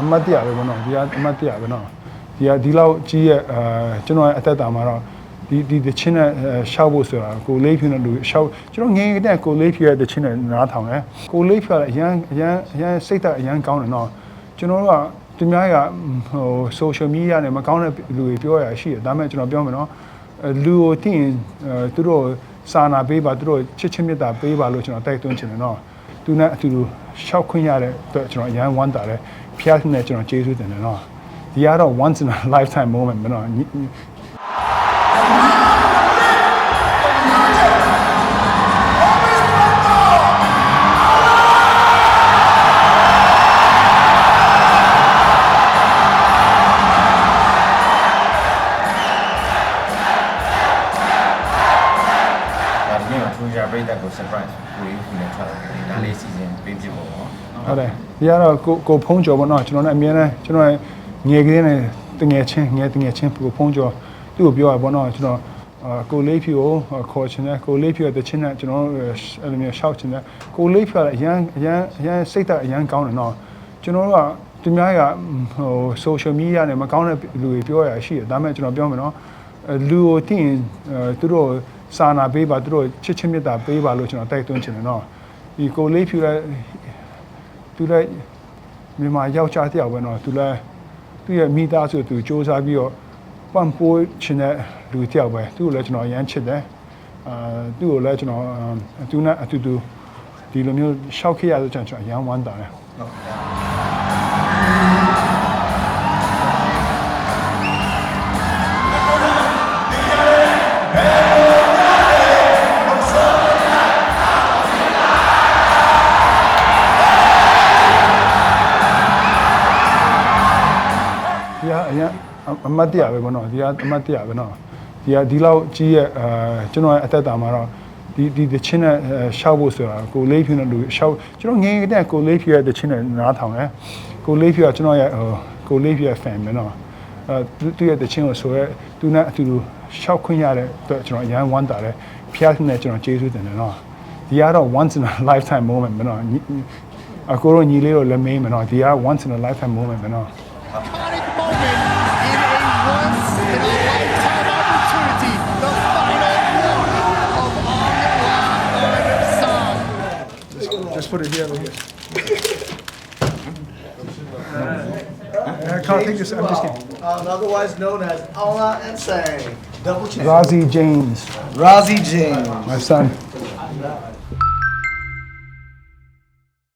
အမတ်တရားပဲပေါ့နော်ဒီကအမတ်တရားပဲနော်ဒီကဒီလောက်ကြီးရဲ့အဲကျွန်တော်ရဲ့အသက်တာမှာတော့ဒီဒီတချင်းနဲ့အဲရှောက်ဖို့ဆိုတာကိုလေးဖြူနဲ့လူရှောက်ကျွန်တော်ငယ်ငယ်တဲ့ကိုလေးဖြူရဲ့တချင်းနဲ့နားထောင်တယ်ကိုလေးဖြူကအရန်အရန်အရန်စိတ်သက်အရန်ကောင်းတယ်နော်ကျွန်တော်တို့ကသူများကဟို social media နဲ့မကောင်းတဲ့လူတွေပြောရရှိတယ်ဒါပေမဲ့ကျွန်တော်ပြောမယ်နော်အဲလူကိုသိရင်အဲသူတို့စာနာပေးပါသူတို့ချစ်ချင်းမေတ္တာပေးပါလို့ကျွန်တော်တိုက်တွန်းချင်တယ်နော် သူနဲ့အတူတူရှောက်ခွင့်ရတဲ့အတွက်ကျွန်တော်အရန်ဝမ်းတာတယ်ဖျားနဲ့ကျွန်တော်ကျေးဇူးတင်တယ်နော်ဒီကတော့ once in a lifetime moment ပဲနော် ညီညီဒါဒီနေ့မှာထူးခြားပြိတ္တကို surprise ကိုကြီးခုနဲ့ထားတယ်ဒါလေးစီစဉ်ပေးပြဖို့ပေါ့ဟုတ်တယ်ဒီကတော့ကိုကိုဖုံးကျော်ပေါ့နော်ကျွန်တော်လည်းအများနဲ့ကျွန်တော်ငယ်ကလေးနဲ့တငယ်ချင်းငယ်တငယ်ချင်းကိုဖုံးကျော်သူ့ကိုပြောရပေါ့နော်ကျွန်တော်အာကိုလေးဖြူကိုခေါ်ချင်တယ်ကိုလေးဖြူရဲ့တချင်းနဲ့ကျွန်တော်အဲ့လိုမျိုးရှောက်ချင်တယ်ကိုလေးဖြူကအရန်အရန်အရန်စိတ်သက်အရန်ကောင်းတယ်နော်ကျွန်တော်တို့ကသူများကဟို social media နဲ့မကောင်းတဲ့လူတွေပြောရရှိတယ်ဒါပေမဲ့ကျွန်တော်ပြောမယ်နော်အဲလူကိုသိရင်အဲသူတို့ စာနာပေးပါသူတို့ချစ်ချင်းမေတ္တာပေးပါလို့ကျွန်တော်တိုက်တွန်းချင်တယ်နော်ဒီကိုလေးဖြူလဲသူလည်းမြန်မာယောက်ျားတစ်ယောက်ပဲနော်သူလည်းသူ့ရဲ့မိသားစုသူစူးစမ်းပြီးတော့ပံ့ပိုးချင်တဲ့လူတစ်ယောက်ပဲသူ့ကိုလည်းကျွန်တော်အရမ်းချစ်တယ်အာသူ့ကိုလည်းကျွန်တော်အာသူနဲ့အတူတူဒီလိုမျိုးရှောက်ခဲ့ရတဲ့ကျွန်တော်အရမ်းဝမ်းသာတယ်ဒီ ကအရင်အမတ်တရားပဲပေါ့နော်ဒီကအမတ်တရားပဲနော်ဒီကဒီလောက်ကြီးရဲ့အဲကျွန်တော်ရဲ့အသက်တာမှာတော့ဒီဒီတချင်းနဲ့ရှောက်ဖို့ဆိုတာကိုလေးဖြူနဲ့လူရှောက်ကျွန်တော်ငယ်ငယ်တဲ့ကိုလေးဖြူရဲ့တချင်းနဲ့နားထောင်တယ်ကိုလေးဖြူကကျွန်တော်ရဲ့ဟိုကိုလေးဖြူရဲ့ fan ပဲနော်အဲသူသူရဲ့တချင်းကိုဆိုရဲသူနဲ့အတူတူရှောက်ခွင့်ရတဲ့အတွက်ကျွန်တော်အရန်ဝမ်းတာတယ်ဖျားနဲ့ကျွန်တော်ကျေးဇူးတင်တယ်နော်ဒီကတော့ once in a lifetime moment ပဲနော်ညီအကိုတို့ညီလေးတို့လည်းမေးမယ်နော်ဒီက once in a lifetime moment ပဲနော် put it here. Right here. I can't think this. I'm just kidding. Um, otherwise known as Allah Insane. Double champ. Razi James, Razi James. my son.